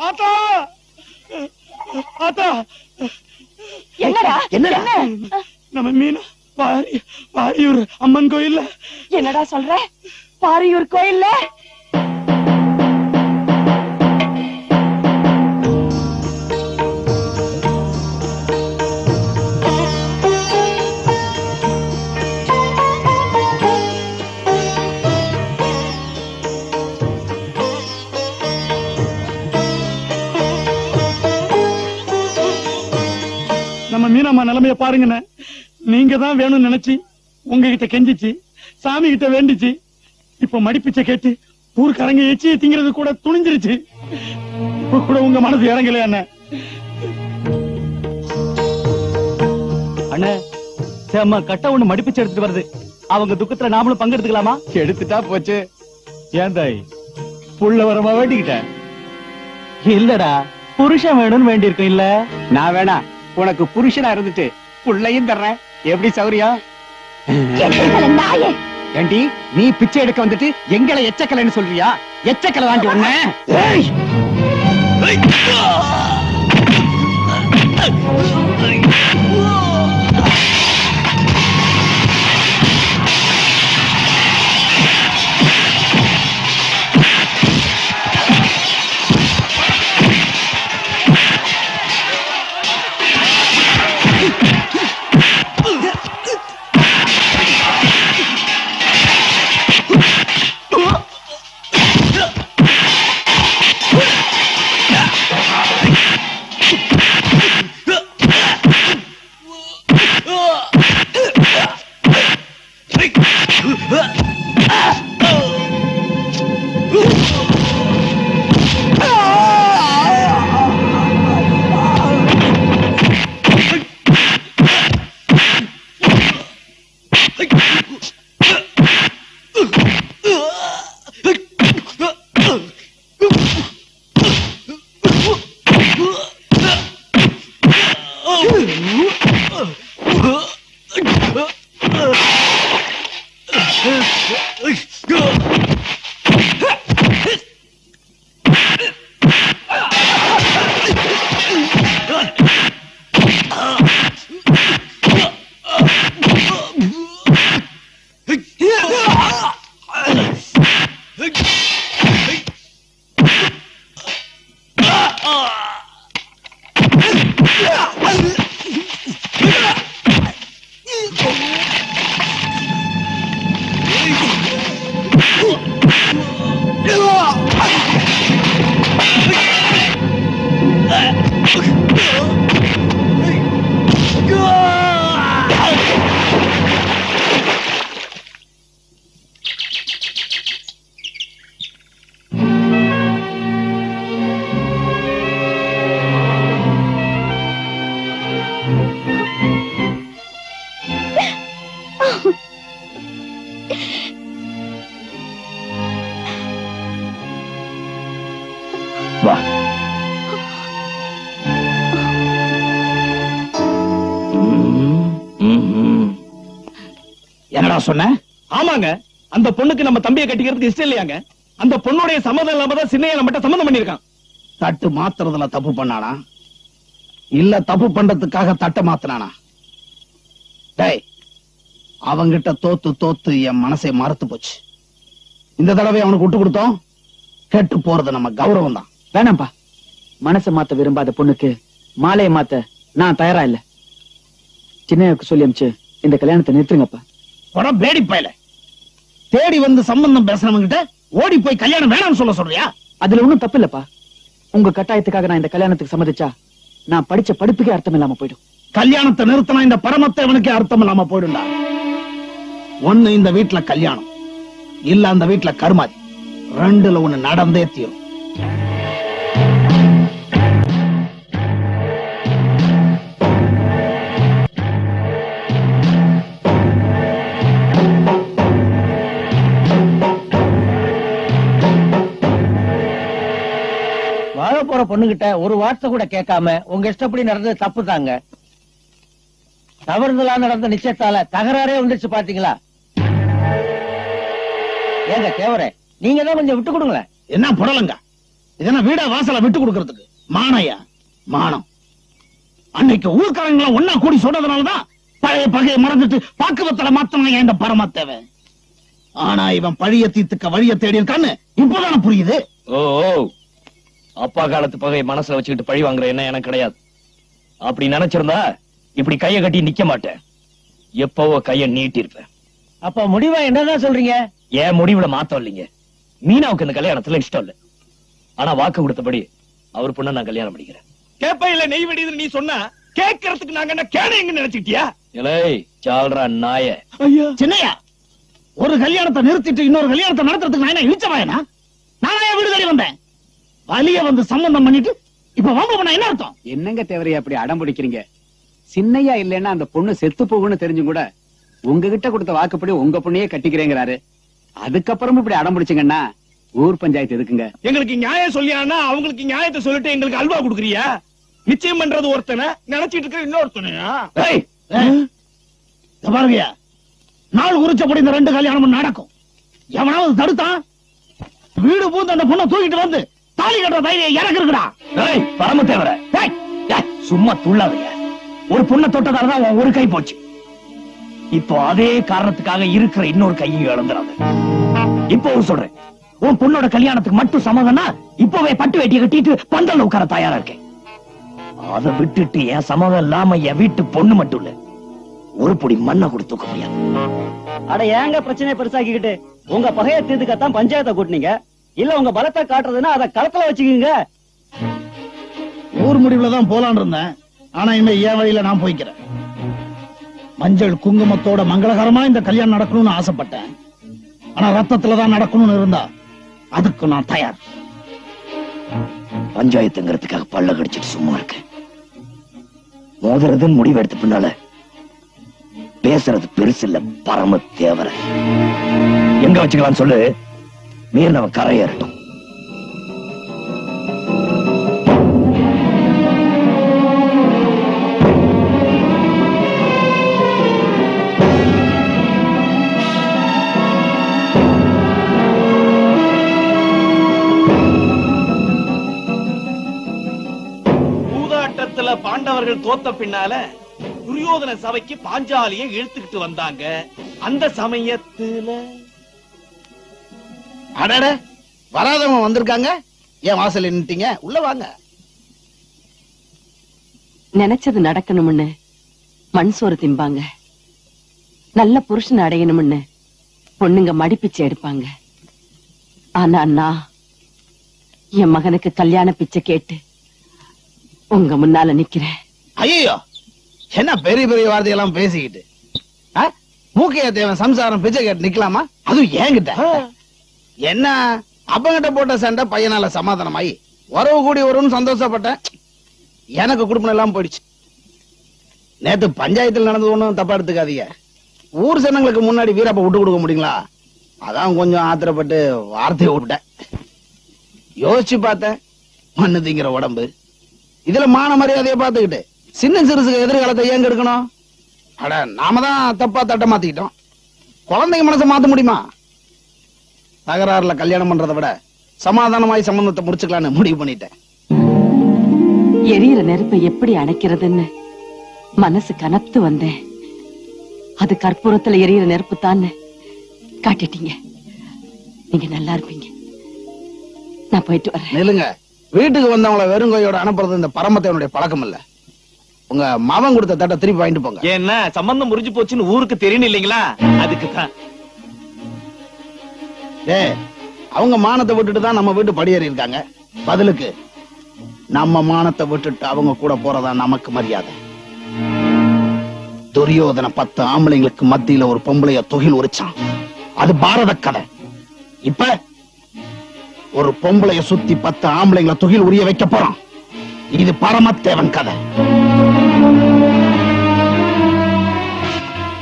ஆத்தா! ஆத்தா! என்னடா? என்னடா? என்ன? நம்ம மீனா வாரி வாரியூர் அம்மன் கோயில்ல. என்னடா சொல்ற? பாரியூர் கோயில்ல? மீனம்மா நிலைமைய பாருங்கண்ணே. நீங்க தான் வேணும்னு நினைச்சு உங்ககிட்ட கெஞ்சிச்சு சாமி கிட்ட வேண்டிச்சு இப்ப மடிப்பிச்ச கேட்டு ஊருக்காரங்க எச்சியை திங்கிறது கூட துணிஞ்சிருச்சு. இப்ப கூட உங்க மனசு இறங்கலையா அண்ணே. அண்ணே செம்ம கட்ட ஒண்ணு மடிப்பிச்சு எடுத்துட்டு வருது. அவங்க துக்கத்துல நாமளும் பங்கெடுத்துக்கலாமா? எடுத்துட்டா போச்சு. ஏன் தாய்? புள்ள வரமா வேண்டிக்கிட்ட இல்லடா புருஷன் வேணும்னு வேண்டியிருக்கோம் இல்ல நான் வேணா. உனக்கு புருஷனா இருந்துட்டு புள்ளையும் தர்றேன். எப்படி சௌரியம் ஏண்டி நீ பிச்சை எடுக்க வந்துட்டு எங்களை எச்சக்கலைன்னு சொல்றியா? எச்சக்கலை தாண்டி ஒண்ணு சொன்ன ஆமாங்க. அந்த பொண்ணுக்கு நம்ம தம்பியை கட்டிக்கிறதுக்கு இஷ்டம் இல்லையாங்க? அந்த பொண்ணுடைய சம்மதம் இல்லாம தான் சின்னைய நம்மகிட்ட சம்மதம் பண்ணிருக்கான் தட்டு மாத்துறதுல தப்பு பண்ணானா? இல்ல தப்பு பண்றதுக்காக தட்டை மாத்தினானா? டேய் அவங்கிட்ட தோத்து தோத்து என் மனசை மறத்து போச்சு. இந்த தடவை அவனுக்கு விட்டு கொடுத்தோம். கெட்டு போறது நம்ம கௌரவம் தான். வேணாம்ப்பா. மனசை மாத்த விரும்பாத பொண்ணுக்கு மாலையை மாத்த நான் தயாரா இல்ல. சின்னையாவுக்கு சொல்லி அமிச்சு இந்த கல்யாணத்தை நிறுத்துங்கப்பா. படம் பேடி பயல தேடி வந்து சம்பந்தம் பேசுறவங்கிட்ட ஓடி போய் கல்யாணம் வேணாம்னு சொல்ல சொல்றியா? அதுல ஒண்ணும் தப்பு இல்லப்பா. உங்க கட்டாயத்துக்காக நான் இந்த கல்யாணத்துக்கு சம்மதிச்சா நான் படிச்ச படிப்புக்கே அர்த்தம் இல்லாம போயிடும். கல்யாணத்தை நிறுத்தினா இந்த பரமத்தை இவனுக்கு அர்த்தம் இல்லாம போயிடும்டா. ஒண்ணு இந்த வீட்டுல கல்யாணம் இல்ல அந்த வீட்டுல கருமாதி. ரெண்டுல ஒண்ணு நடந்தே தீரும். பொண்ணுகிட்ட ஒரு வார்த்தை கூட கேட்காம உங்க இஷ்டப்படி நடந்தது தப்பு தாங்க தவறுதலா நடந்த நிச்சயத்தால தகராறே வந்துருச்சு பாத்தீங்களா? ஏங்க கேவரே நீங்க தான் கொஞ்சம் விட்டு கொடுங்களேன். என்ன புடலங்க? இதென்ன வீட வாசல விட்டு கொடுக்கறதுக்கு? மானையா? மானம். அன்னைக்கு ஊர்க்காரங்களை ஒன்னா கூடி சொன்னதுனாலதான் பழைய பகையை மறந்துட்டு பாக்குவத்தல மாத்தவங்க இந்த பரமத்தேவை. ஆனா இவன் பழிய தீர்த்துக்க வழிய தேடி இருக்கான்னு இப்பதானே புரியுது? ஓ ஓ. அப்பா காலத்து பகையை மனசுல வச்சுக்கிட்டு பழி வாங்குற என்ன எனக்கு கிடையாது. அப்படி நினைச்சிருந்தா இப்படி கைய கட்டி நிக்க மாட்டேன். எப்பவோ கைய நீட்டி இருப்பேன் அப்ப முடிவா என்னதான் சொல்றீங்க? என் முடிவுல மாத்தம் இல்லைங்க. மீனாவுக்கு இந்த கல்யாணத்துல இஷ்டம் இல்ல. ஆனா வாக்கு கொடுத்தபடி அவர் பொண்ண நான் கல்யாணம் பண்ணிக்கிறேன். கேப்பையில நெய் வெடிதுன்னு நீ சொன்னா கேட்கறதுக்கு நாங்க என்ன கேன எங்க நினைச்சுக்கிட்டியா இலை சால்ரா நாய. ஐயா. சின்னையா ஒரு கல்யாணத்தை நிறுத்திட்டு இன்னொரு கல்யாணத்தை நடத்துறதுக்கு நான் என்ன இழிச்சவாயனா நானே வீடு தேடி வந்தேன்? வலிய வந்து சம்பந்தம் பண்ணிட்டு இப்ப பண்ண என்ன அர்த்தம்? என்னங்க தேவரையா அப்படி அடம் பிடிக்கிறீங்க? சின்னையா இல்லைன்னா அந்த பொண்ணு செத்து போகும்னு தெரிஞ்சும் கூட உங்ககிட்ட கொடுத்த வாக்குப்படி உங்க பொண்ணையே கட்டிக்கிறேங்கிறாரு. அதுக்கப்புறம் இப்படி அடம் பிடிச்சீங்கன்னா ஊர் பஞ்சாயத்து எதுக்குங்க? எங்களுக்கு நியாயம் சொல்லியானா அவங்களுக்கு நியாயத்தை சொல்லிட்டு எங்களுக்கு அல்வா குடுக்குறியா? நிச்சயம் பண்றது ஒருத்தனை நினைச்சிட்டு இருக்க இன்னொருத்தனையா? பாருங்கய்யா. நாள் உரிச்சபடி இந்த ரெண்டு கல்யாணமும் நடக்கும். எவனாவது தடுத்தான் வீடு பூந்து அந்த பொண்ணை தூக்கிட்டு வந்து தாலி கட்டுற தைரியம் எனக்கு இருக்குடா. ஏய், பரம தேவர ஏய், ஏய், சும்மா துள்ளாதீங்க. ஒரு பொண்ணை தொட்டதால தான் உன் ஒரு கை போச்சு. இப்போ அதே காரணத்துக்காக இருக்கிற இன்னொரு கையும் இழந்துடாது. இப்போ ஒரு சொல்றேன். உன் பொண்ணோட கல்யாணத்துக்கு மட்டும் சம்மதம்னா இப்பவே பட்டு வேட்டியை கட்டிட்டு பந்தல்ல உட்கார தயாரா இருக்கேன் அதை விட்டுட்டு என் சம்மதம் இல்லாம என் வீட்டு பொண்ணு மட்டும் இல்ல. ஒரு பொடி மண்ணை கூட தூக்க முடியாது. அட ஏங்க பிரச்சனை பெருசாக்கிக்கிட்டு? உங்க பகைய தீர்த்துக்கத்தான் பஞ்சாயத்தை கூட்டினீங்க. இல்ல உங்க பலத்தை காட்டுறதுன்னா அதை களத்துல வச்சுக்கீங்க. ஊர் முடிவுல தான் போலான்னு இருந்தேன். ஆனா இனிமே என் வழியில நான் போய்க்கிறேன்? மஞ்சள் குங்குமத்தோட மங்களகரமா இந்த கல்யாணம் நடக்கணும்னு ஆசைப்பட்டேன். ஆனா ரத்தத்துல தான் நடக்கணும்னு இருந்தா அதுக்கு நான் தயார். பஞ்சாயத்துங்கிறதுக்காக பல்ல கடிச்சிட்டு சும்மா இருக்கேன். மோதுறதுன்னு முடிவு எடுத்த பின்னால பேசுறது பெருசு இல்ல பரம தேவர எங்க வச்சுக்கலாம் சொல்லு. மீறினவன் கரையேறட்டும். பாண்டவர்கள் தோத்த பின்னால துரியோதன சபைக்கு பாஞ்சாலியை இழுத்துக்கிட்டு வந்தாங்க. அந்த சமயத்துல அடட வராதவங்க வந்திருக்காங்க. ஏன் வாசல் நின்னுட்டீங்க? உள்ள வாங்க. நினைச்சது நடக்கணும்னு மண் சோறு திம்பாங்க. நல்ல புருஷன் அடையணும்னு பொண்ணுங்க மடிப்பிச்சை எடுப்பாங்க. ஆனா நான் என் மகனுக்கு கல்யாண பிச்சை கேட்டு உங்க முன்னால நிக்கிறேன். ஐயோ என்ன பெரிய பெரிய வார்த்தையெல்லாம் பேசிக்கிட்டு? ஆ? மூக்கைய தேவன் சம்சாரம் பிச்சை கேட்டு நிக்கலாமா? அதுவும் ஏங்கிட்ட. என்ன? அப்பங்கிட்ட போட்ட சண்டை பையனால சமாதானமாயி உறவு கூடி வரும்னு சந்தோஷப்பட்டேன். எனக்கு குடும்பம் எல்லாம் போயிடுச்சு. நேத்து பஞ்சாயத்தில் நடந்தது ஒண்ணும் தப்பா எடுத்துக்காதீங்க. ஊர் சனங்களுக்கு முன்னாடி வீரப்ப விட்டு கொடுக்க முடியுங்களா? அதான் கொஞ்சம் ஆத்திரப்பட்டு வார்த்தையை விட்டேன். யோசிச்சு பார்த்தேன் மண்ணு திங்கிற உடம்பு. இதுல மான மரியாதையை பார்த்துக்கிட்டு சின்ன சிறுசுக்கு எதிர்காலத்தை ஏங்க எடுக்கணும் அட நாம தான் தப்பா தட்ட மாத்திக்கிட்டோம். குழந்தைங்க மனசை மாத்த முடியுமா? தகராறுல கல்யாணம் பண்றதை விட சமாதானமாய் சம்பந்தத்தை முடிச்சுக்கலாம்னு முடிவு பண்ணிட்டேன். எரியிற நெருப்பை எப்படி அணைக்கிறதுன்னு மனசு கனத்து வந்தேன். அது கற்பூரத்துல எரியிற நெருப்பு தான் காட்டிட்டீங்க. நீங்க நல்லா இருப்பீங்க. நான் போயிட்டு வரேன். நில்லுங்க. வீட்டுக்கு வந்தவங்கள வெறும் கையோட அனுப்புறது இந்த பரமத்தேவனுடைய பழக்கம் இல்ல. உங்க மவன் கொடுத்த தட்டை திருப்பி வாங்கிட்டு போங்க. என்ன சம்பந்தம் முறிஞ்சு போச்சுன்னு ஊருக்கு தெரியணும் இல்லைங்களா? அதுக்கு தான். ஏ அவங்க மானத்தை விட்டுட்டு தான் நம்ம வீட்டு படியேறி இருக்காங்க. பதிலுக்கு நம்ம மானத்தை விட்டுட்டு அவங்க கூட போறதா நமக்கு மரியாதை. துரியோதன பத்து ஆம்பளைங்களுக்கு மத்தியில ஒரு பொம்பளைய தொகில் உரிச்சான். அது பாரத கதை. இப்ப ஒரு பொம்பளைய சுத்தி பத்து ஆம்பளைங்களை தொகில் உரிய வைக்க போறான். இது பரமத்தேவன் கதை.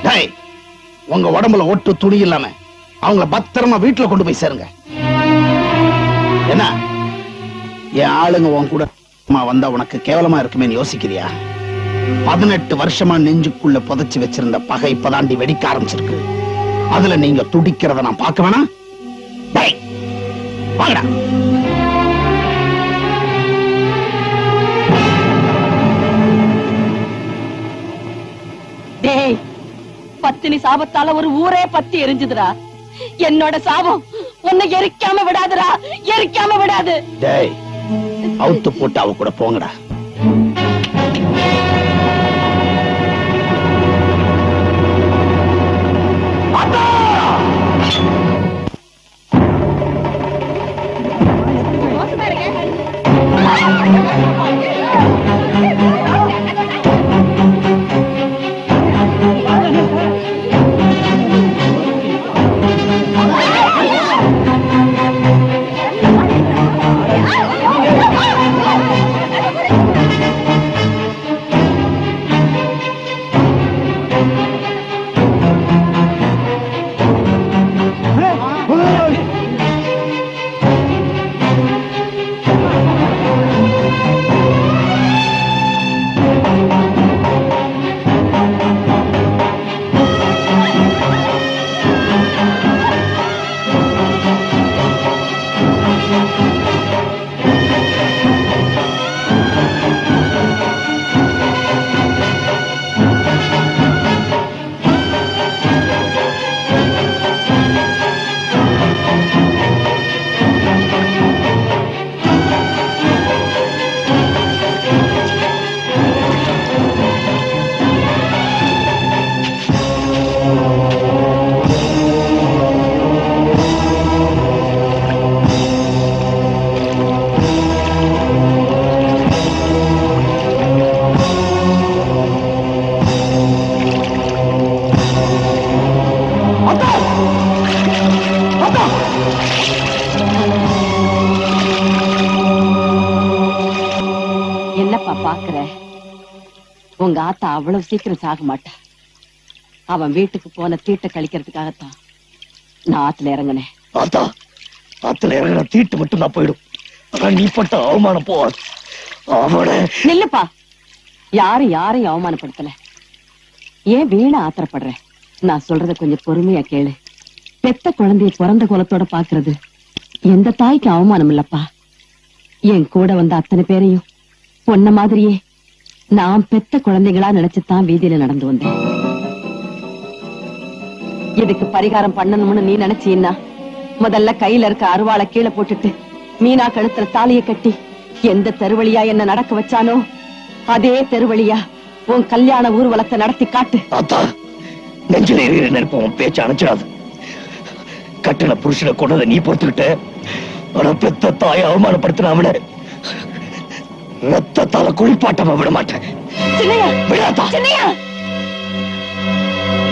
டேய், உங்க உடம்புல ஒட்டு துணி இல்லாம அவங்கள பத்திரமா வீட்டுல கொண்டு போய் சேருங்க. என்ன? என் ஆளுங்க உன் கூட வந்தா உனக்கு கேவலமா இருக்குமே யோசிக்கிறியா? பதினெட்டு வருஷமா நெஞ்சுக்குள்ள புதைச்சு வச்சிருந்த பகை இப்பதாண்டி வெடிக்க ஆரம்பிச்சிருக்கு. அதுல நீங்க துடிக்கிறத நான் பார்க்க வேணாம். பத்தினி சாபத்தால ஒரு ஊரே பத்தி எரிஞ்சுதுடா. என்னோட சாபம். உன்னை எரிக்காம விடாதுடா. எரிக்காம விடாது. டேய் அவுத்து போட்டு அவ கூட போங்கடா. என்னப்பா பாக்குற உங்க ஆத்தா அவ்வளவு சீக்கிரம் சாக மாட்டா. அவன் வீட்டுக்கு போன தீட்ட கழிக்கிறதுக்காகத்தான் நான் ஆத்துல இறங்கினேன். ஆத்தா ஆத்துல இறங்குற தீட்டு மட்டும் நான் போயிடும். ஆனா நீ பட்ட அவமானம் அவனை நில்லுப்பா. யாரும் யாரையும் அவமானப்படுத்தல. ஏன் வீண ஆத்திரப்படுற? நான் சொல்றத கொஞ்சம் பொறுமையா கேளு. பெத்த குழந்தைய பிறந்த குலத்தோட பாக்குறது எந்த தாய்க்கு அவமானம் இல்லப்பா. என் கூட வந்த அத்தனை பேரையும் பொன்ன மாதிரியே நான் பெத்த குழந்தைகளா நினைச்சுதான் வீதியில நடந்து வந்தேன். இதுக்கு பரிகாரம் பண்ணணும்னு நீ நினைச்சீன்னா முதல்ல கையில இருக்க அருவாளை கீழே போட்டுட்டு மீனா கழுத்துல தாலிய கட்டி எந்த தெருவழியா என்ன நடக்க வச்சானோ அதே தெருவழியா உன் கல்யாண ஊர்வலத்தை நடத்தி காட்டு. ஆத்தா நெஞ்சில நெருப்பம் அணைச்சிடாது. கட்டின புருஷனை கொண்டதை நீ பொறுத்துக்கிட்ட. ஆனா பெத்த தாயை அவமானப்படுத்தின அவளை ரத்தத்தால குளிப்பாட்டமா விட மாட்டேன் விடாதா.